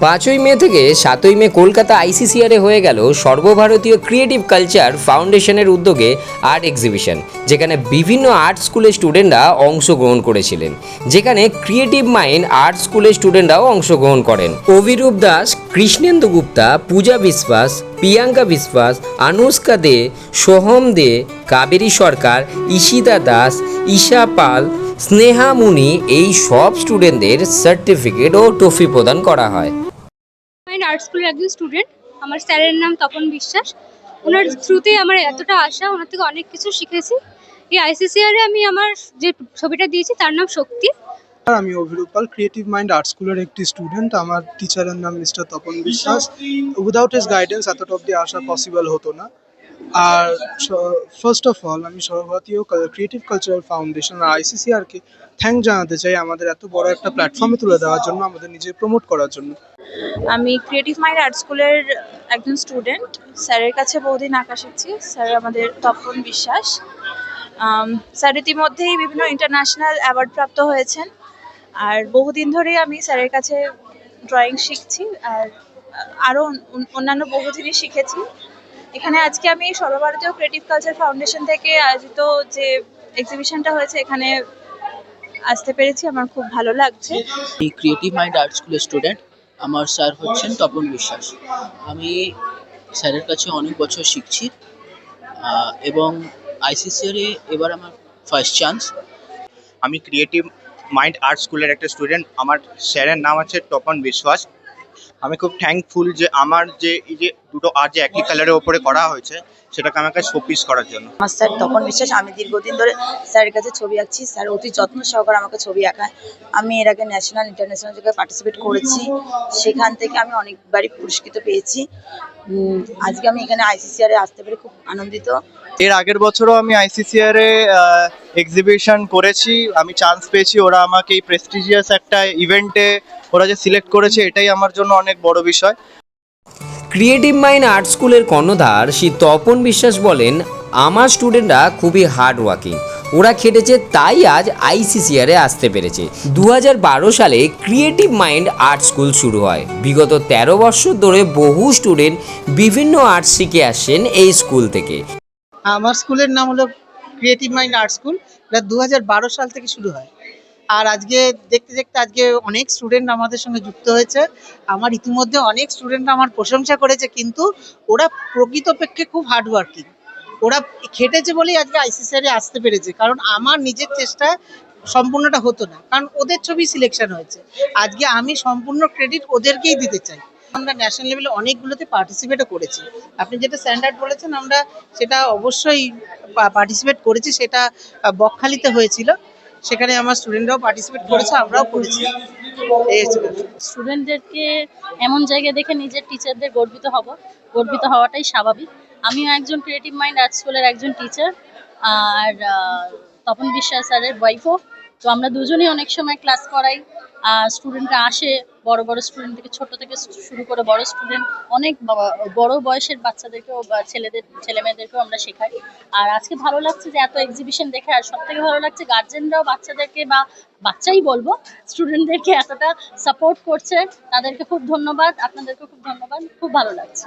পাঁচই মে থেকে সাতই মে কলকাতা আইসিসিআরে হয়ে গেল সর্বভারতীয় ক্রিয়েটিভ কালচার ফাউন্ডেশনের উদ্যোগে আর্ট এক্সিবিশন যেখানে বিভিন্ন আর্ট স্কুলের স্টুডেন্টরা অংশগ্রহণ করেছিলেন। যেখানে ক্রিয়েটিভ মাইন্ড আর্ট স্কুলের স্টুডেন্টরাও অংশগ্রহণ করেন। অভিরূপ দাস কৃষ্ণেন্দু গুপ্তা, পূজা বিশ্বাস, প্রিয়াঙ্কা বিশ্বাস, আনুষ্কা দে, সোহম দে, কাবেরী সরকার, ঈশিতা দাস, ঈশা পাল, স্নেহা মুনি, এই সব স্টুডেন্টদের সার্টিফিকেট ও ট্রফি প্রদান করা হয়। ফাইন আর্ট স্কুলের একজন স্টুডেন্ট আমার স্যারের নাম তপন বিশ্বাস। ওনার থ্রুতেই আমার এতটা আশা, ওনার থেকে অনেক কিছু শিখেছি। এই আইসিসিআরে আমি আমার যে ছবিটা দিয়েছি, তার নাম শক্তি। আমি অভিরূপাল ক্রিয়েটিভ মাইন্ড আর্ট স্কুলের একটি স্টুডেন্ট আমার টিচারের নাম মিস্টার তপন বিশ্বাস। উইদাউট হিজ গাইডেন্স এতটা অব্দি আসা পসিবল হতো না। আর ফার্স্ট অফ অল আমি সর্বভারতীয় ক্রিয়েটিভ কালচারাল ফাউন্ডেশন আর আইসিসিআরকে থ্যাংক জানাতে চাই আমাদের এত বড় একটা প্ল্যাটফর্মে তুলে দেওয়ার জন্য, আমাদের নিজে প্রমোট করার জন্য। আমি ক্রিয়েটিভ মাইন্ড আর্ট স্কুলের একজন স্টুডেন্ট স্যারের কাছে বহুদিন আঁকা শিখছি। স্যার আমাদের তপন বিশ্বাস। স্যার ইতিমধ্যেই বিভিন্ন ইন্টারন্যাশনাল অ্যাওয়ার্ড প্রাপ্ত হয়েছেন। আর বহুদিন ধরেই আমি স্যারের কাছে ড্রয়িং শিখছি। আর আরও অন্যান্য বহু জিনিস শিখেছি। এখানে আজকে আমি সর্বভারতীয় ক্রিয়েটিভ কালচার ফাউন্ডেশন থেকে আয়োজিত যে এক্সিবিশনটা হয়েছে, এখানে আসতে পেরেছি। আমার খুব ভালো লাগছে। ক্রিয়েটিভ মাইন্ড আর্ট স্কুলের স্টুডেন্ট আমার স্যার হচ্ছেন তপন বিশ্বাস। আমি স্যারের কাছে অনেক বছর শিখছি এবং আইসিসিআরে এবার আমার ফার্স্ট চান্স আমি ক্রিয়েটিভ মাইন্ড আর্ট স্কুলের একটা স্টুডেন্ট আমার স্যারের নাম আছে তপন বিশ্বাস। আমি খুব থ্যাঙ্কফুল যে আমার যে, এই যে দুটো আর্ট যে একই কালারের ওপরে করা হয়েছে, সেটাকে আমাকে শোপিস করার জন্য। আমার স্যার তখন বিশ্বাস, আমি দীর্ঘদিন ধরে স্যারের কাছে ছবি আঁকছি। স্যার অতি যত্ন সহকারে আমাকে ছবি আঁকায়। আমি এর আগে ন্যাশনাল ইন্টারন্যাশনাল জায়গায় পার্টিসিপেট করেছি। সেখান থেকে আমি অনেকবারই পুরস্কৃত পেয়েছি। আজকে আমি এখানে আইসিসিআরে আসতে পেরে খুব আনন্দিত। এর আগের বছরও আমি আইসিসিআর এক্সিবিশন করেছি। আমি চান্স পেয়েছি ওরা আমাকে এই প্রেস্টিজিয়াস একটা ইভেন্টে ওরা যে সিলেক্ট করেছে, এটাই আমার জন্য অনেক বড় বিষয়। ক্রিয়েটিভ মাইন্ড আর্ট স্কুলের কর্ণধার শ্রী তপন বিশ্বাস বলেন, আমার স্টুডেন্টরা খুবই হার্ড ওয়ার্কিং ওরা খেটেছে, তাই আজ আইসিসিআরে আসতে পেরেছে। দু হাজার বারো সালে ক্রিয়েটিভ মাইন্ড আর্ট স্কুল শুরু হয়। বিগত ১৩ বছর ধরে বহু স্টুডেন্ট বিভিন্ন আর্ট শিখে আসছেন এই স্কুল থেকে। আমার স্কুলের নাম হলো ক্রিয়েটিভ মাইন্ড আর্ট স্কুল এটা দু হাজার বারো সাল থেকে শুরু হয়। আর আজকে দেখতে দেখতে আজকে অনেক স্টুডেন্ট আমাদের সঙ্গে যুক্ত হয়েছে। আমার ইতিমধ্যে অনেক স্টুডেন্ট আমার প্রশংসা করেছে, কিন্তু ওরা প্রকৃতপক্ষে খুব হার্ডওয়ার্কিং ওরা খেটেছে বলেই আজকে আইসিসিআরে আসতে পেরেছে, কারণ আমার নিজের চেষ্টা সম্পূর্ণটা হতো না, কারণ ওদের ছবি সিলেকশন হয়েছে। আজকে আমি সম্পূর্ণ ক্রেডিট ওদেরকেই দিতে চাই। আমরা ন্যাশনাল লেভেলে অনেকগুলোতে পার্টিসিপেটও করেছি। আপনি যেটা স্ট্যান্ডার্ড বলেছেন, আমরা সেটা অবশ্যই পার্টিসিপেট করেছি, সেটা বকখালিতে হয়েছিল। সেখানে আমার স্টুডেন্টরাও পার্টিসিপেট করেছে, আমরাও করেছি। স্টুডেন্টদেরকে এমন জায়গায় দেখে নিজের টিচারদের গর্বিত হব। গর্বিত হওয়াটাই স্বাভাবিক। আমিও একজন ক্রিয়েটিভ মাইন্ড আর্ট স্কুলের একজন টিচার আর তপন বিশ্বাস স্যারের ওয়াইফও তো আমরা দুজনেই অনেক সময় ক্লাস করাই। স্টুডেন্টরা আসে, বড় বড় স্টুডেন্ট থেকে ছোট থেকে শুরু করে বড় স্টুডেন্ট অনেক বড় বয়সের বাচ্চাদেরকেও বা ছেলেদের ছেলে মেয়েদেরকেও আমরা শেখাই। আর আজকে ভালো লাগছে যে এত এক্সিবিশন দেখে, আর সব থেকে ভালো লাগছে গার্জেনরাও বাচ্চাদেরকে বা বাচ্চাই বলব স্টুডেন্টদেরকে এতটা সাপোর্ট করছে। তাদেরকে খুব ধন্যবাদ আপনাদেরকে খুব ধন্যবাদ, খুব ভালো লাগছে।